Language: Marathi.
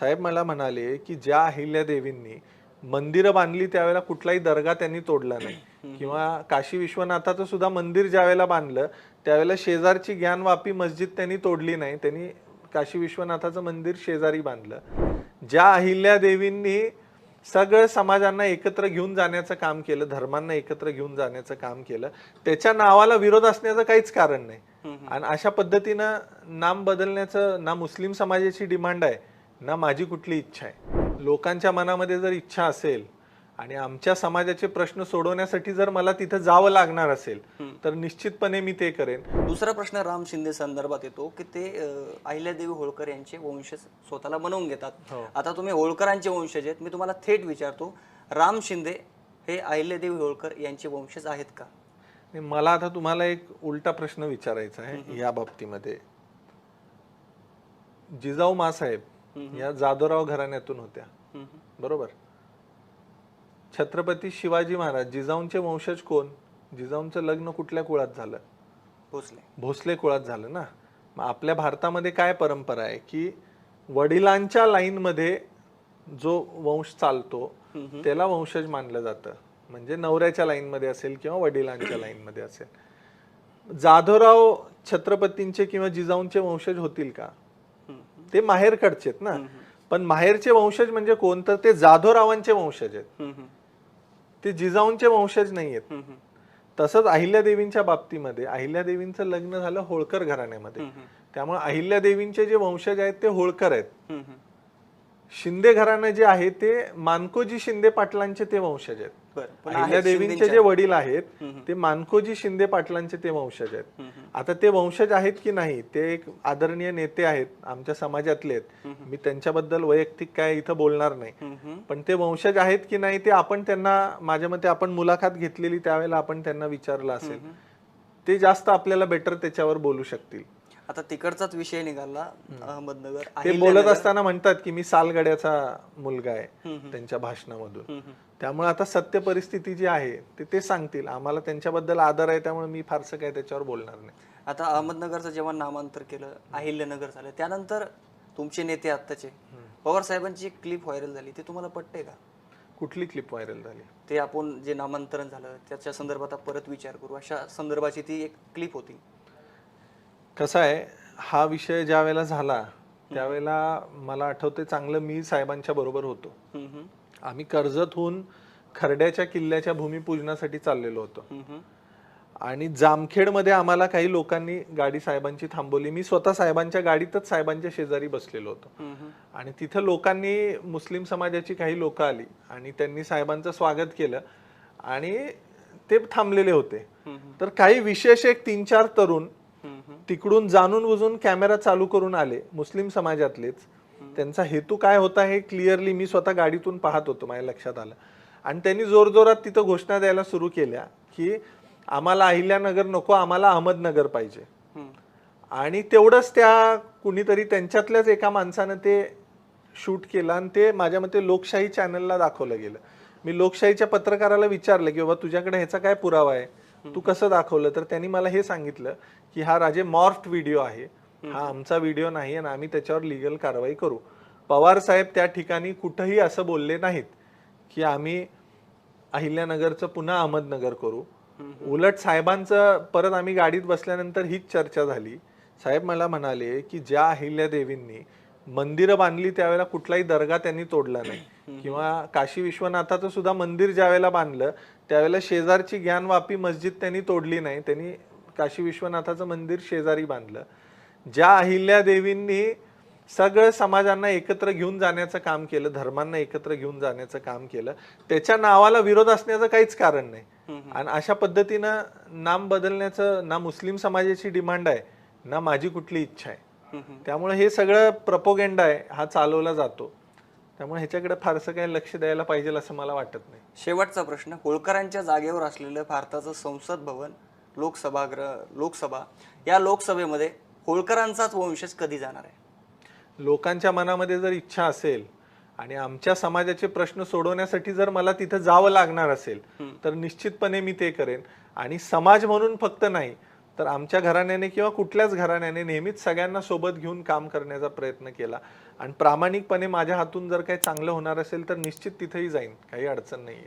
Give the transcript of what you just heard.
साहेब मला म्हणाले की ज्या अहिल्या देवींनी मंदिरं बांधली त्यावेळेला कुठलाही दर्गा त्यांनी तोडला नाही. किंवा काशी विश्वनाथाचं सुद्धा मंदिर ज्यावेळेला बांधलं त्यावेळेला शेजारची ज्ञानवापी मस्जिद त्यांनी तोडली नाही. त्यांनी काशी विश्वनाथाचं मंदिर शेजारी बांधलं. ज्या अहिल्या देवींनी सगळं समाजांना एकत्र घेऊन जाण्याचं काम केलं धर्मांना एकत्र घेऊन जाण्याचं काम केलं त्याच्या नावाला विरोध असण्याचं काहीच कारण नाही. आणि अशा पद्धतीनं नाम बदलण्याचं ना मुस्लिम समाजाची डिमांड आहे ना माझी कुठली इच्छा आहे. लोकांच्या मनामध्ये जर इच्छा असेल आणि आमच्या समाजाचे प्रश्न सोडवण्यासाठी जर मला तिथं जावं लागणार असेल तर निश्चितपणे मी ते करेन. दुसरा प्रश्न राम शिंदे संदर्भात येतो की ते अहिल्यादेवी होळकर यांचे वंशज स्वतःला बनवून घेतात. आता तुम्ही होळकरांचे वंशज आहेत मी तुम्हाला थेट विचारतो राम शिंदे हे अहिल्यादेवी होळकर यांचे वंशज आहेत का? मला आता तुम्हाला एक उलटा प्रश्न विचारायचा आहे या बाबतीमध्ये. जिजाऊ मासाहेब या जादोराव घराण्यातून होत्या. बरोबर? छत्रपती शिवाजी महाराज जिजाऊंचे वंशज कोण? जिजाऊंचं लग्न कुठल्या कुळात झालं? भोसले. भोसले कुळात झालं ना? मग आपल्या भारतामध्ये काय परंपरा आहे की वडिलांच्या लाईनमध्ये जो वंश चालतो त्याला वंशज मानलं जातं. म्हणजे नवऱ्याच्या लाईनमध्ये असेल किंवा वडिलांच्या लाईनमध्ये असेल. जाधवराव छत्रपतींचे किंवा जिजाऊंचे वंशज होतील का? ते माहेरकडचे आहेत ना. पण माहेरचे वंशज म्हणजे कोण? तर ते जाधवरावांचे वंशज आहेत. ते जिजाऊंचे वंशज नाही आहेत. तसंच अहिल्यादेवींच्या बाबतीमध्ये अहिल्यादेवींचं लग्न झालं होळकर घराण्यामध्ये. त्यामुळे अहिल्यादेवींचे जे वंशज आहेत ते होळकर आहेत. शिंदे घराणं जे आहे ते मानकोजी शिंदे पाटलांचे ते वंशज आहेत. अहिल्यादेवींचे जे वडील आहेत ते मानकोजी शिंदे पाटलांचे ते वंशज आहेत. आता ते वंशज आहेत की नाही ते एक आदरणीय नेते आहेत आमच्या समाजातले आहेत. मी त्यांच्याबद्दल वैयक्तिक काय इथं बोलणार नाही. पण ते वंशज आहेत की नाही ते आपण त्यांना माझ्या मते आपण मुलाखत घेतलेली त्यावेळेला आपण त्यांना विचारलं असेल. ते जास्त आपल्याला बेटर त्याच्यावर बोलू शकतील. आता तिकडचाच विषय निघाला अहमदनगर. ते बोलत असताना म्हणतात की मी सालगड्याचा मुलगा आहे त्यांच्या भाषणामधून. त्यामुळे आता सत्य परिस्थिती जी आहे ते ते सांगतील. आम्हाला त्यांच्याबद्दल आदर आहे त्यामुळे मी फारसं काय त्याच्यावर बोलणार नाही. आता अहमदनगरचं जेव्हा नामांतर केलं अहिल्यानगर झालं त्यानंतर तुमचे नेते आत्ताचे. पवार साहेबांची एक क्लिप व्हायरल झाली. ते तुम्हाला पटते का? कुठली क्लिप व्हायरल झाली? ते आपण जे नामांतरण झालं त्याच्या संदर्भात परत विचार करू. अशा संदर्भाची ती एक क्लिप होती. कसं आहे हा विषय ज्या वेळेला झाला त्यावेळेला मला आठवते चांगलं मी साहेबांच्या बरोबर होतो. आम्ही कर्जतहून खर्ड्याच्या किल्ल्याच्या भूमिपूजनासाठी चाललेलो होतो. आणि जामखेडमध्ये आम्हाला काही लोकांनी गाडी साहेबांची थांबवली. मी स्वतः साहेबांच्या गाडीतच साहेबांच्या शेजारी बसलेलो होतो. आणि तिथं लोकांनी मुस्लिम समाजाची काही लोक आली आणि त्यांनी साहेबांचं स्वागत केलं आणि ते थांबलेले होते. तर काही विशेष एक तीन चार तरुण तिकडून जाणून बुजून कॅमेरा चालू करून आले मुस्लिम समाजातलेच. त्यांचा हेतू काय होता हे क्लिअरली मी स्वतः गाडीतून पाहत होतो माझ्या लक्षात आलं. आणि त्यांनी जोरजोरात तिथं घोषणा द्यायला सुरू केल्या की आम्हाला अहिल्यानगर नको आम्हाला अहमदनगर पाहिजे. आणि तेवढंच त्या कुणीतरी त्यांच्यातल्याच एका माणसानं ते शूट केलं आणि ते माझ्या मते लोकशाही चॅनलला दाखवलं गेलं. मी लोकशाहीच्या पत्रकाराला विचारलं की बाबा तुझ्याकडे ह्याचा काय पुरावा आहे? तू कसं दाखवलं? तर त्यांनी मला हे सांगितलं की हा राजे मॉर्फ्ट व्हिडिओ आहे. हा आमचा व्हिडिओ नाही आणि आम्ही त्याच्यावर लिगल कारवाई करू. पवार साहेब त्या ठिकाणी कुठंही असं बोलले नाहीत की आम्ही अहिल्यानगरचं पुन्हा अहमदनगर करू. उलट साहेबांचं परत आम्ही गाडीत बसल्यानंतर हीच चर्चा झाली. साहेब मला म्हणाले की ज्या अहिल्या देवींनी मंदिरं बांधली त्यावेळेला कुठलाही दर्गा त्यांनी तोडला नाही. किंवा काशी विश्वनाथाचं सुद्धा मंदिर ज्यावेळेला बांधलं त्यावेळेला शेजारची ज्ञानवापी मस्जिद त्यांनी तोडली नाही. त्यांनी काशी विश्वनाथाचं मंदिर शेजारी बांधलं. ज्या अहिल्या देवींनी सगळं समाजांना एकत्र घेऊन जाण्याचं काम केलं धर्मांना एकत्र घेऊन जाण्याचं काम केलं त्याच्या नावाला विरोध असण्याचं काहीच कारण नाही. आणि अशा पद्धतीनं नाम बदलण्याचं ना मुस्लिम समाजाची डिमांड आहे ना माझी कुठली इच्छा आहे. त्यामुळे हे सगळं प्रपोगेंडा आहे हा चालवला जातो. त्यामुळे ह्याच्याकडे फारसं काही लक्ष द्यायला पाहिजे असं मला वाटत नाही. शेवटचा प्रश्न होळकरांच्या जागेवर असलेलं भारताचं संसद भवन लोकसभागृह लोकसभा या लोकसभेमध्ये होळकरांचाच वंशज कधी जाणार आहे? लोकांच्या मनामध्ये जर इच्छा असेल आणि आमच्या समाजाचे प्रश्न सोडवण्यासाठी जर मला तिथं जावं लागणार असेल तर निश्चितपणे मी ते करेन. आणि समाज म्हणून फक्त नाही तर आमच्या घराण्याने किंवा कुठल्याच घराण्याने नेहमीच सगळ्यांना सोबत घेऊन काम करण्याचा प्रयत्न केला. आणि प्रामाणिकपणे माझ्या हातून जर काही चांगलं होणार असेल तर निश्चित तिथेही जाईन. काही अडचण नाही